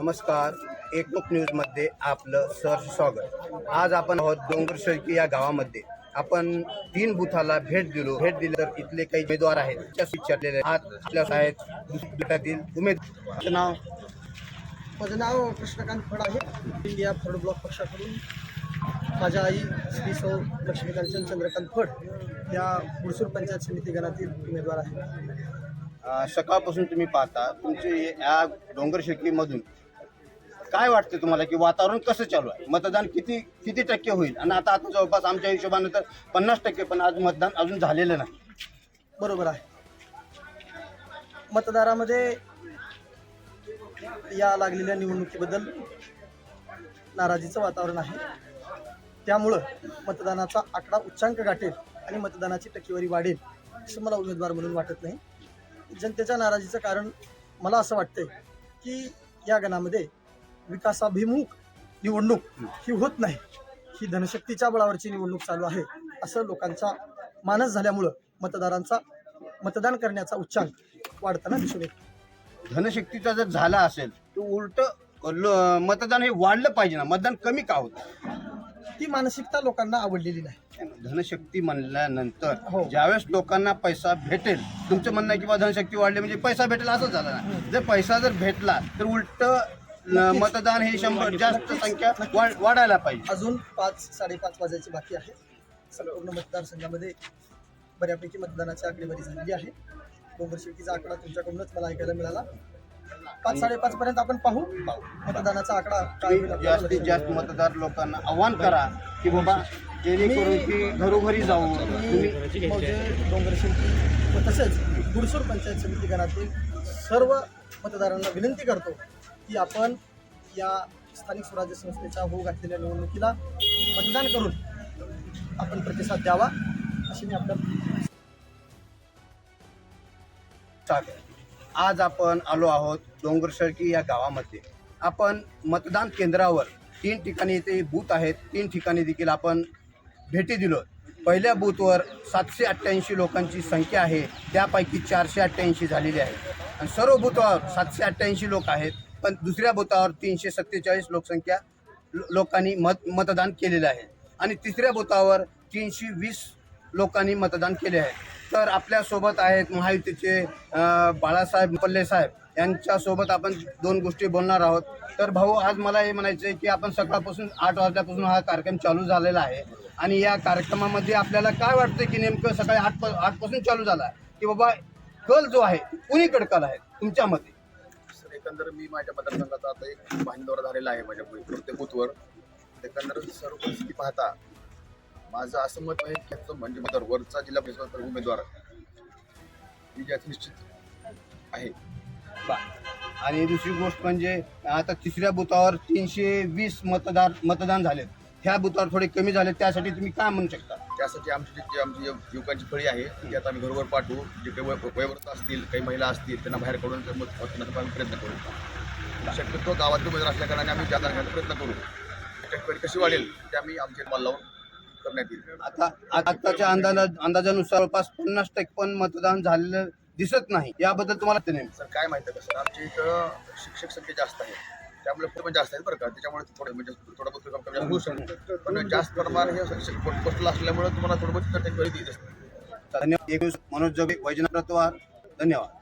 नमस्कार एकमुख न्यूजमध्ये आपलं सर स्वागत. आज आपण आहोत डोंगरशळकी या गावामध्ये. आपण तीन बुथाला भेट दिलो. भेट दिली तर इथले काही उमेदवार आहेत विचारलेले आज आपल्या आहेत. गटातील उमेदवार. नाव माझं नाव कृष्णकांत फड आहे. इंडिया फड ब्लॉक पक्षाकडून माझ्या आई श्री सौ लक्ष्मीकांचन चंद्रकांत फड या गुडसूर पंचायत समिती गणातील उमेदवार आहेत. सकाळपासून तुम्ही पाहता तुमचे या डोंगरशेकीमधून काय वाटतं तुम्हाला की वातावरण कसं चालू आहे? मतदान किती किती टक्के होईल? आणि आता आता जवळपास आमच्या हिशोबानं तर पन्नास टक्के पण आज मतदान अजून झालेलं नाही. बरोबर आहे. मतदारामध्ये या लागलेल्या निवडणुकीबद्दल नाराजीचं वातावरण आहे. त्यामुळं मतदानाचा आकडा उच्चांक गाठेल आणि मतदानाची टक्केवारी वाढेल असं मला उमेदवार म्हणून वाटत नाही. जनतेच्या नाराजीचं कारण मला असं वाटतंय की या गणामध्ये विकासाभिमुख निवडणूक ही होत नाही. ही धनशक्तीच्या बळावरची निवडणूक चालू आहे असं लोकांचा मानस झाल्यामुळं मतदारांचा मतदान करण्याचा उच्चांक वाढताना दिसून येतो. धनशक्तीचा जर झाला असेल तर उलट मतदान हे वाढलं पाहिजे ना मतदान कमी का होतं? ती मानसिकता लोकांना आवडलेली नाही. धनशक्ती म्हणल्यानंतर हो. ज्यावेळेस लोकांना पैसा भेटेल तुमचं म्हणणं आहे की बा धनशक्ती वाढली म्हणजे पैसा भेटेल असं झालं ना. जर पैसा जर भेटला तर उलट मतदान हे शंभर जास्त संख्या वाढ- वाढायला पाहिजे. अजून पाच साडेपाच वाजायची बाकी आहे. संपूर्ण मतदारसंघामध्ये बऱ्यापैकी मतदानाची आकडेवारी झालेली आहे. डोंगरशेकीचा आकडा तुमच्याकडूनच मला ऐकायला मिळाला. पाच साडेपाच पर्यंत आपण पाहू. मतदानाचा आकडा काय होईल आपल्याला जास्तीत जास्त मतदार लोकांना आव्हान करा की बाबा जेणेकरून की घरोघरी जाऊन तुम्ही डोंगरशेकी व तसेच गुडसूर पंचायत समिती गणातील सर्व मतदारांना विनंती करतो की आपण या स्थानिक स्वराज्य संस्थेच्या होऊ घातलेल्या निवडणुकीला मतदान करून आपण प्रतिसाद द्यावा अशी मी आपल्या आज आपण आलो आहोत डोंगरसळकी या गावामध्ये. आपण मतदान केंद्रावर तीन ठिकाणी इथे बूथ आहेत तीन ठिकाणी देखील आपण भेटी दिलो. पहिल्या बूथवर सातशे अठ्ठ्याऐंशी लोकांची संख्या आहे त्यापैकी चारशे अठ्ठ्याऐंशी झालेली आहे आणि सर्व बूथावर सातशे अठ्ठ्याऐंशी लोक आहेत पण दुसऱ्या बूथावर तीनशे सत्तेचाळीस लोकसंख्या लोकांनी मत मतदान केलेलं आहे. आणि तिसऱ्या बूथावर तीनशे वीस लोकांनी मतदान केले आहे. तर आपल्यासोबत आहेत महायुतीचे बाळासाहेब पल्ले साहेब. यांच्यासोबत आपण दोन गोष्टी बोलणार आहोत. तर भाऊ आज मला हे म्हणायचं आहे की आपण सकाळपासून आठ वाजल्यापासून हा कार्यक्रम चालू झालेला आहे. आणि या कार्यक्रमामध्ये आपल्याला काय वाटतं की नेमकं सकाळी आठ प आठपासून चालू झाला आहे? की बाबा कल जो आहे कुणीकडे कल आहे तुमच्या मते सर एकंदर मी माझ्या मतदारसंघाचा आता एक पाहणी दौरा झालेला आहे माझ्या प्रत्येक बूथवर. एकंदर सर्व परिस्थिती पाहता माझं असं मत आहे की म्हणजे मतदार वरचा जिल्हा परिषद उमेदवार ही निश्चित आहे. आणि दुसरी गोष्ट म्हणजे आता तिसऱ्या बुथावर तीनशे वीस मतदार मतदान झालेत. ह्या बुथावर थोडे कमी झाले त्यासाठी तुम्ही काय म्हणू शकता? त्यासाठी आमची जी- आमची युव- युवकांची फळी आहे ती आता आम्ही घरोघर पाठवू. जे काही वय- वयोवृद्ध असतील काही महिला असतील त्यांना बाहेर काढून आम्ही प्रयत्न करू. शक्यतो गावातले उमेदवार असल्या कारणाने आम्ही जादा घेण्याचा प्रयत्न करू. टक्केवारी कशी वाढेल ते आम्ही आमचे बल लावून करण्यात येईल. आता आताच्या अंदाजा अंदाजानुसार जवळपास पन्नास टक्के पण मतदान झालेलं दिसत नाही. याबद्दल तुम्हाला ते नेमकं? सर काय माहिती आहे का सर? आमच्या इथं शिक्षक संख्या जास्त आहे. त्यामुळे पण जास्त आहेत बरं का. त्याच्यामुळे थोडं म्हणजे थोडं बहुत कमी कमी होऊ शकतं. पण जास्त प्रमाण हे शिक्षक पोस्टला असल्यामुळे तुम्हाला थोडं बहुत टक्केवारी देत असते धन्यवाद. एक मनोज जोगे वैजनाथ रतवार. धन्यवाद.